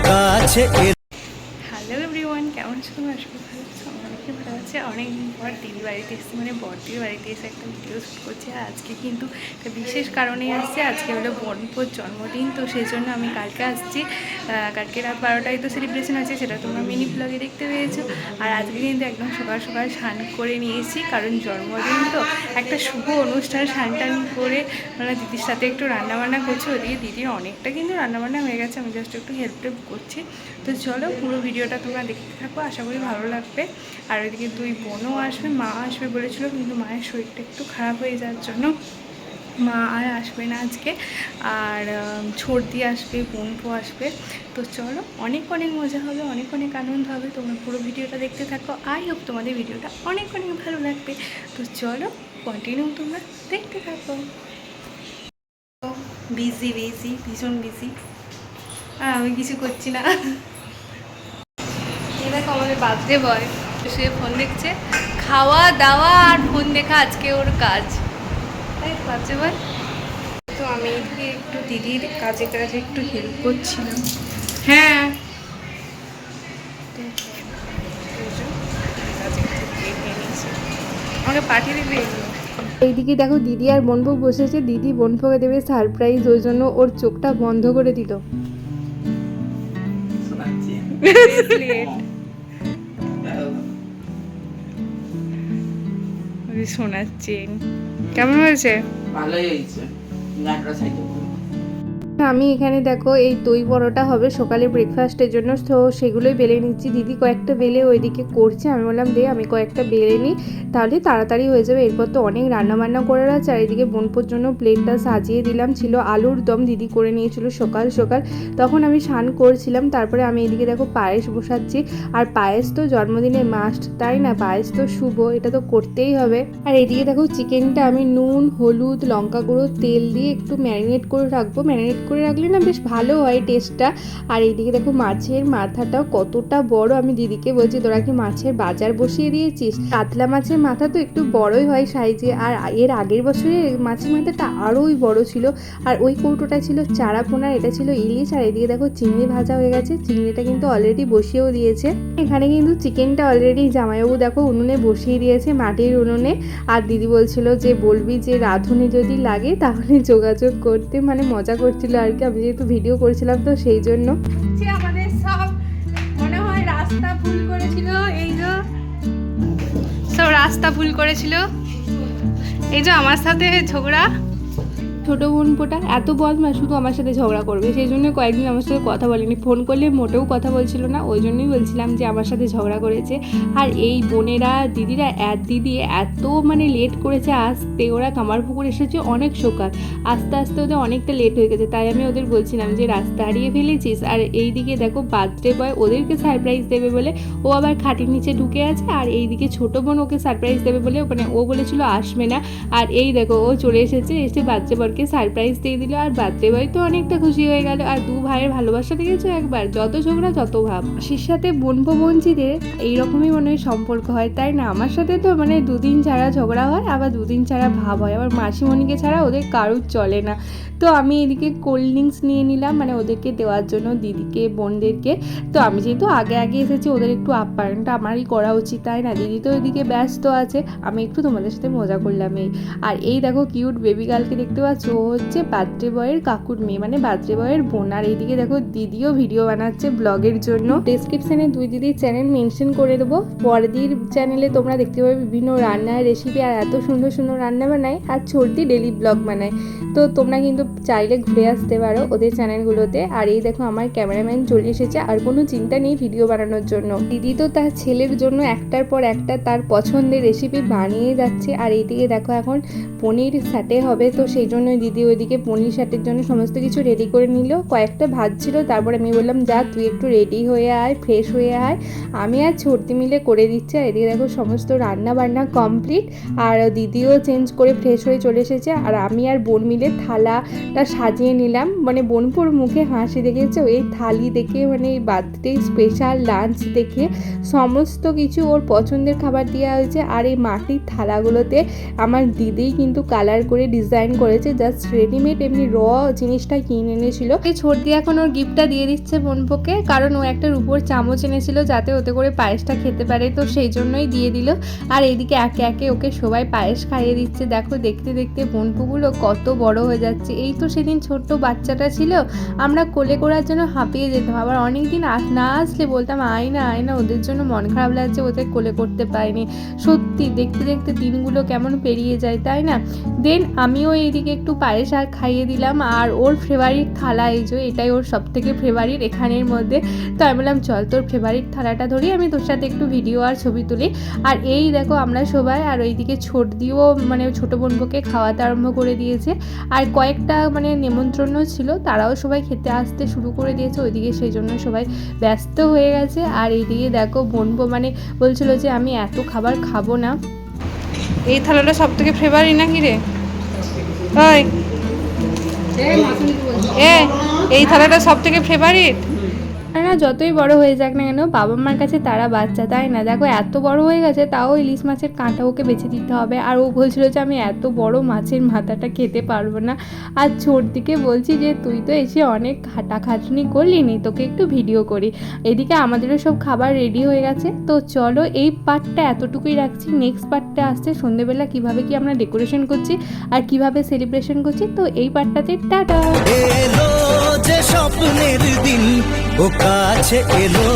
কাছে hello everyone কেমন আছো তোমরা আশা করি ভালো আছো আমার অনেকে আছে অনেকদিন পর দিদি বাড়িতে এসেছি মানে বড়দির বাড়িতে এসে একটা ভিডিও শ্যুট করছি, আর আজকে কিন্তু একটা বিশেষ কারণে আসছে, আজকে হলো বোনপোর জন্মদিন, তো সেই জন্য আমি কালকে আসছি। কালকে রাত বারোটায় তো সেলিব্রেশন আছে, সেটা তোমরা মিনি ব্লগে দেখতে পেয়েছ। আর আজকে কিন্তু একদম সকাল সকাল স্নান করে নিয়েছি, কারণ জন্মদিন তো একটা শুভ অনুষ্ঠান, স্নান টান করে মানে দিদির সাথে একটু রান্নাবান্না করছি, ওদিকে দিদির অনেকটা কিন্তু রান্নাবান্না হয়ে গেছে, আমি জাস্ট একটু হেল্প টেল্প করছি। তো চলো পুরো ভিডিওটা তোমরা দেখতে থাকো, আশা করি ভালো লাগবে। আর ওইদিকে দুই বোনও আসবে, মা আসবে বলেছিল, কিন্তু মায়ের শরীরটা একটু খারাপ হয়ে যাওয়ার জন্য মা আর আসবে না আজকে। আর ছর্দি আসবে, বোনপো আসবে। তো চলো, অনেক অনেক মজা হবে, অনেক অনেক আনন্দ হবে। তোমরা পুরো ভিডিওটা দেখতে থাকো। আই হোপ তোমাদের ভিডিওটা অনেক অনেক ভালো লাগবে। তো চলো কন্টিনিউ তোমরা দেখতে থাকো। বিজি বিজি ভীষণ বিজি আমি কিছু করছি না। এই দেখো আমাদের বার্থডে বয় সে ফোন দেখছে। খাওয়া দাওয়া আর ফোন দেখা আজকে ওর কাজ। তাই তো আমি এদিকে একটু দিদির কাজে কাজে একটু হেল্প করছিলাম। হ্যাঁ। আমাকে পাঠিয়ে দিবে? এইদিকে দেখো দিদি আর বোনপো বসেছে। দিদি বোনপোকে দেবে সারপ্রাইজ ওই জন্য ওর চোখটা বন্ধ করে দিল। চেন কেমন হয়েছে? ভালোই হয়েছে। আমি এখানে দেখো, এই দই পরোটা হবে সকালে ব্রেকফাস্টের জন্য। তো সেগুলোই বেলে নিচ্ছি। দিদি কয়েকটা বেলে ওইদিকে করছে। আমি বললাম, দে, আমি কয়েকটা বেলে নিই। তাহলে তাড়াতাড়ি হয়ে যাবে। এরপর তো অনেক রান্না বান্না করে আছে। আর এদিকে বোনপোর জন্য প্লেটটা সাজিয়ে দিলাম। ছিল আলুর দম দিদি করে নিয়েছিল সকাল সকাল। তখন আমি স্নান করছিলাম। তারপরে আমি এদিকে দেখো পায়েস বসাচ্ছি। আর পায়েস তো জন্মদিনে মাস্ট তাই না? পায়েস তো শুভ, এটা তো করতেই হবে। আর এদিকে দেখো চিকেনটা আমি নুন, হলুদ, লঙ্কা গুঁড়ো, তেল দিয়ে একটু ম্যারিনেট করে রাখব। ম্যারিনেট করে রাখলে না বেশ ভালো হয় টেস্টটা আর এইদিকে দেখো মাছের মাথাটাও কতটা বড়। আমি দিদিকে বলছি, তোরা কি মাছের বাজার বসিয়ে দিয়েছিস? কাতলা মাছের মাথা তো একটু বড়ই হয় সাইজে আর এর আগের বছরে মাছের মাথাটা আরোই বড় ছিল। আর ওই কৌটোটা ছিল চারা পোনার এটা ছিল ইলিশ। আর এদিকে দেখো চিংড়ি ভাজা হয়ে গেছে। চিংড়িটা কিন্তু অলরেডি বসিয়েও দিয়েছে। এখানে কিন্তু চিকেনটা অলরেডি জামাইবাবু দেখো উনুনে বসিয়ে দিয়েছে, মাটির উনুনে। আর দিদি বলছিল যে, বলবি যে, রাঁধুনি যদি লাগে তাহলে যোগাযোগ করতে। মানে মজা করছিল আর কি, আমি যেহেতু ভিডিও করেছিলাম তো সেই জন্য। আমাদের সব, মনে হয় রাস্তা ভুল করেছিল, এই যে, সব রাস্তা ভুল করেছিল। এই যে আমার সাথে ঝগড়া। ছোট বোন পোটা, এত বদমা শুধু আমার সাথে ঝগড়া করবে। সেই জন্য কয়েকদিন আমার সাথে কথা বলেনি। ফোন করলে মোটেও কথা বলছিল না, ওই জন্যই বলছিলাম যে আমার সাথে ঝগড়া করেছে। আর এই বোনেরা, দিদিরা এক দিদি, এত মানে লেট করেছে, আসতে ওরা কামারপুকুর এসেছে, অনেক সকাল আস্তে আস্তে ওদের অনেকটা লেট হয়ে গেছে, তাই আমি ওদের বলছিলাম যে, রাস্তা হারিয়ে ফেলেছিস। আর এই দিকে দেখো, বার্থডে বয় ওদেরকে সারপ্রাইজ দেবে বলে ও আবার খাটির নিচে ঢুকে আছে, আর এই দিকে ছোট বোন ওকে সারপ্রাইজ দেবে বলে ওখানে ও বলেছিল, আসবে না। আর এই দেখো, ও চলে এসেছে, এসে বার্থডে বাচ্চা বরকে সারপ্রাইজ দিয়ে দিল, আর বার্থডে বয় তো অনেকটা খুশি হয়ে গেল। আর দু ভাইয়ের ভালোবাসা দেখেছ একবার? যত ঝগড়া, তত ভাব। মাসির সাথে বোনপো বোনজিদের এইরকমই মনে হয় সম্পর্ক হয়, তাই না? আমার সাথে তো মানে দুদিন ছাড়া ঝগড়া হয়, আবার দুদিন ছাড়া ভাব হয়। আবার মাসিমণিকে ছাড়া ওদের কারুর চলে না। তো আমি এদিকে কোল্ড ড্রিঙ্কস নিয়ে নিলাম মানে ওদেরকে দেওয়ার জন্য দিদিকে, বোনদেরকে। তো আমি যেহেতু আগে আগে এসেছি, ওদের একটু আপ্যায়নটা আমারই করা উচিত, তাই না? দিদি তো ওইদিকে ব্যস্ত আছে, আমি একটু তোমাদের সাথে মজা করলাম এই। আর এই দেখো কিউট বেবি গার্লকে দেখতে পাচ্ছ ও হচ্ছে বার্থডে বয়ের কাকুর মেয়ে মানে বার্থডে বয়ের বোন। আর এইদিকে দেখো দিদিও ভিডিও বানাচ্ছে ব্লগের জন্য। ডেসক্রিপশনে দুই দিদির চ্যানেল মেনশন করে দেবো। বড়দির চ্যানেলে তোমরা দেখতে পাবে বিভিন্ন রান্নার রেসিপি আর এত সুন্দর সুন্দর রান্না বানায় আর ছোটদি ডেলি ব্লগ বানায়। তো তোমরা কিন্তু চাইলে ঘুরে আসতে পারো ওদের চ্যানেলগুলোতে আর এই দেখো আমার ক্যামেরাম্যান চলে এসেছে আর কোনো চিন্তা নেই ভিডিও বানানোর জন্য। দিদি তো তার ছেলের জন্য একটার পর একটা তার পছন্দের রেসিপি বানিয়ে যাচ্ছে। আর এইদিকে দেখো এখন পনির স্যাটে হবে, তো সেই জন্য দিদি ওইদিকে পনির স্যাটের জন্য সমস্ত কিছু রেডি করে নিল। কয়েকটা ভাত ছিল, তারপর আমি বললাম, যা, তুই একটু রেডি হয়ে আয় ফ্রেশ হয়ে আয়। আমি আর ছর্দি মিলে করে দিচ্ছি, আর এদিকে দেখো সমস্ত রান্না বান্না কমপ্লিট আর দিদিও চেঞ্জ করে ফ্রেশ হয়ে চলে এসেছে, আর আমি আর বোন মিলে থালাটা সাজিয়ে নিলাম। মানে বোনপুর মুখে হাসি দেখেছে? এই থালি দেখে মানে এই বার্থডে স্পেশাল লাঞ্চ দেখে সমস্ত কিছু ওর পছন্দের খাবার দেওয়া হয়েছে, আর এই মাটির থালাগুলোতে আমার দিদিই কিন্তু কালার করে ডিজাইন করেছে জাস্ট রেডিমেড এমনি র জিনিসটা কিনে এনেছিল। দিয়ে এখন ওর গিফটটা দিয়ে দিচ্ছে বোনপোকে, কারণ ও একটা রূপোর চামচ এনেছিল যাতে ওতে করে পায়েসটা খেতে পারে, তো সেই জন্যই দিয়ে দিল। আর এইদিকে একে একে ওকে সবাই পায়েস খাইয়ে দিচ্ছে। দেখো, দেখতে দেখতে বোনপুগুলো কত বড় হয়ে যাচ্ছে। এই তো সেদিন ছোট্ট বাচ্চাটা ছিল, আমরা কোলে করার জন্য হাঁপিয়ে যেতাম। আবার অনেক দিন আস না আসলে বলতাম, আয় না আয় না, ওদের জন্য মন খারাপ লাগছে ওদের কোলে করতে পারিনি। সত্যি, দেখতে দেখতে দিনগুলো কেমন পেরিয়ে যায়, তাই না? দেন আমিও এইদিকে একটু পায়েস আর খাইয়ে দিলাম। আর ওর ফেভারিট থালা এই যে, এটাই ওর সব থেকে ফেভারিট এখানের মধ্যে। তো আমি বললাম, চল তোর ফেভারিট থালাটা ধরি, আমি তোর সাথে একটু ভিডিও আর ছবি তুলি। আর এই দেখো আমরা সবাই, আর ওইদিকে ছোট দিয়েও মানে ছোটো বোনকে খাওয়াতে আরম্ভ করে দিয়েছে। আর কয়েকটা মানে নেমন্ত্রণ ছিল, তারাও সবাই খেতে আসতে শুরু করে দিয়েছে। ওইদিকে সেই জন্য সবাই ব্যস্ত হয়ে গেছে। আর এইদিকে দেখো বোনবো মানে বলছিল যে, আমি এত খাবার খাব না। এই থালাটা সব থেকে ফেভারিট নাকি রে? ওই এ এই থালাটা সব থেকে ফেভারিট আর না, যতই বড় হয়ে যাক না কেন, বাবা মার কাছে তারা বাচ্চা, তাই না? দেখো, এত বড় হয়ে গেছে, তাও ইলিশ মাছের কাঁটা ওকে বেছে দিতে হবে। আর ও বলছিল যে, আমি এত বড় মাছের মাথাটা খেতে পারব না। আর ছোট দিকে বলছি যে, তুই তো এসে অনেক খাটাখাটনি করলি নি, তোকে একটু ভিডিও করি। এদিকে আমাদেরও সব খাবার রেডি হয়ে গেছে। তো চলো, এই পার্টটা এতটুকুই রাখছি। নেক্সট পার্টটা আসছে, সন্ধেবেলা কীভাবে কি আমরা ডেকোরেশন করছি আর কীভাবে সেলিব্রেশন করছি। তো এই পার্টটাতে, টাটা! ও কাছে এলো।